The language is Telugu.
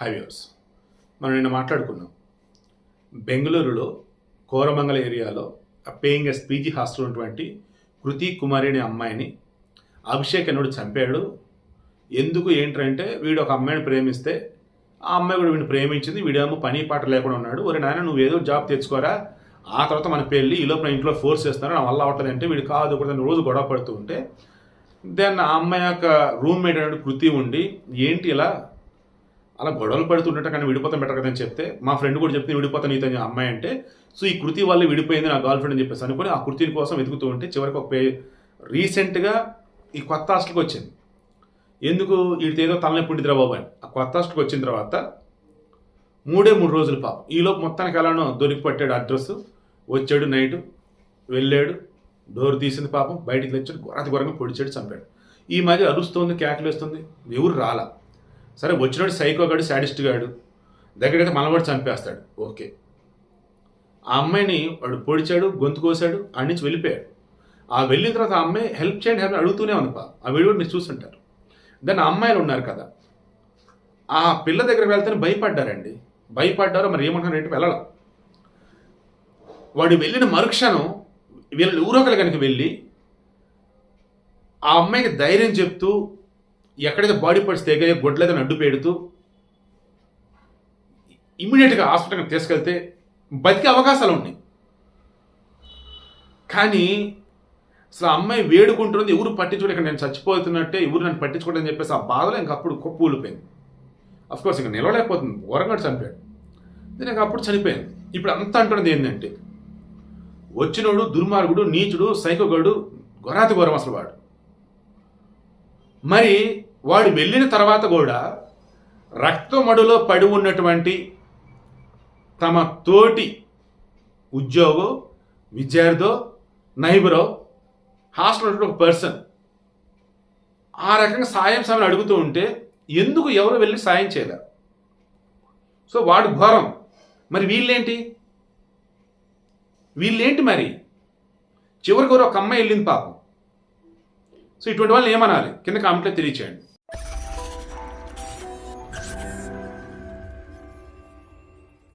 హైవేస్ మనం నిన్న మాట్లాడుకున్నాం. బెంగళూరులో కోరమంగళ ఏరియాలో పేయింగ్ ఎస్ పీజీ హాస్టల్ ఉన్నటువంటి కృతి కుమారి అనే అమ్మాయిని అభిషేక్ అనుడు చంపాడు. ఎందుకు ఏంటంటే వీడు ఒక అమ్మాయిని ప్రేమిస్తే ఆ అమ్మాయి కూడా వీడిని ప్రేమించింది వీడేమో పని పాట లేకుండా ఉన్నాడు. ఒరే నాయన నువ్వు ఏదో జాబ్ తెచ్చుకోరా? ఆ తర్వాత మన పెళ్ళి ఈ లోపల ఇంట్లో ఫోర్స్ చేస్తున్నారు నా వల్ల అవ్వట్లేదు అంటే వీడు కాదు కూడా రోజు గొడవ పడుతూ ఉంటే దెన్ ఆ అమ్మాయి యొక్క రూమ్మేట్ అనేది కృతి ఉండి ఏంటి ఇలా అలా గొడవలు పడుతుంటే కానీ విడిపోతాం బెటర్ కదని చెప్తే మా ఫ్రెండ్ కూడా చెప్తే విడిపోతాను నీతో అమ్మాయి అంటే సో ఈ కృతి వల్ల విడిపోయింది నా గర్ల్ ఫ్రెండ్ అని చెప్పేసి అనుకుని ఆ కృతిని కోసం వెతుకుతూ ఉంటే చివరికి ఒక పే రీసెంట్గా ఈ కొత్త హాస్టల్కి వచ్చింది. ఎందుకు? వీడితో ఏదో తలనొప్పి ఉండిద్దిరా బాబు అని. ఆ కొత్త హాస్టల్కి వచ్చిన తర్వాత మూడే మూడు రోజులు పాపం. ఈలోపు మొత్తానికి ఎలానో దొరికి పట్టాడు అడ్రస్. వచ్చాడు నైట్ వెళ్ళాడు డోర్ తీసింది పాపం బయటికి తెచ్చాడు ఘోరాతి ఘోరంగా పొడిచాడు చంపాడు. ఈ మధ్య అరుస్తుంది కేకలు వేస్తుంది ఎవరు రాలా? సరే వచ్చినోడు సైకో గాడు శాడిస్ట్ గాడు దగ్గరైతే మనవాడు చంపేస్తాడు. ఓకే. ఆ అమ్మాయిని వాడు పొడిచాడు గొంతు కోసాడు ఆడి నుంచి వెళ్ళిపోయాడు. ఆ వెళ్ళిన తర్వాత ఆ అమ్మాయి హెల్ప్ చేయండి హెల్ప్ అడుగుతూనే ఉంది పా. ఆ వీడియో మీరు చూస్తుంటారు దాన్ని అమ్మాయిలు ఉన్నారు కదా. ఆ పిల్ల దగ్గరికి వెళ్తేనే భయపడ్డారండి. భయపడ్డారో మరి ఏమంటున్నారు ఏంటి వెళ్ళడం వాడు వెళ్ళిన మరుక్షణం వీళ్ళు ఊరొకరు కనుక వెళ్ళి ఆ అమ్మాయికి ధైర్యం చెప్తూ ఎక్కడైతే బాడీ పార్ట్స్ తెగాయో గొడ్లైతే అడ్డు పెడుతూ ఇమ్మీడియట్గా హాస్పిటల్కి తీసుకెళ్తే బతికే అవకాశాలు ఉన్నాయి. కానీ అసలు ఆ అమ్మాయి వేడుకుంటుంది ఎవరు పట్టించుకోండి ఇక్కడ నేను చచ్చిపోతున్నట్టే ఎవరు నన్ను పట్టించుకోండి అని చెప్పేసి ఆ బాధలో ఇంక అప్పుడు కుప్ప ఊలిపోయింది. అఫ్కోర్స్ ఇంకా నిలవలేకపోతుంది ఘోరంగా చనిపోయాడు నేను అప్పుడు చనిపోయాను. ఇప్పుడు అంతా అంటున్నది ఏంటంటే వచ్చినోడు దుర్మార్గుడు నీచుడు సైకోగాడు గొరాతి ఘోరం అసలు వాడు. మరి వాడు వెళ్ళిన తర్వాత కూడా రక్తమడులో పడి ఉన్నటువంటి తమ తోటి ఉద్యోగో విద్యార్థో నైబరో హాస్టల్ ఉన్నటువంటి ఒక పర్సన్ ఆ రకంగా సాయం సాయం అడుగుతూ ఉంటే ఎందుకు ఎవరు వెళ్ళి సాయం చేయలేరు సో వాడు ఘోరం. మరి వీళ్ళేంటి? వీళ్ళేంటి మరి? చివరికి ఒక అమ్మాయి వెళ్ళింది పాపం. సో ఇటువంటి వాళ్ళని ఏమనాలి? కింద కామెంట్లో తెలియచేయండి.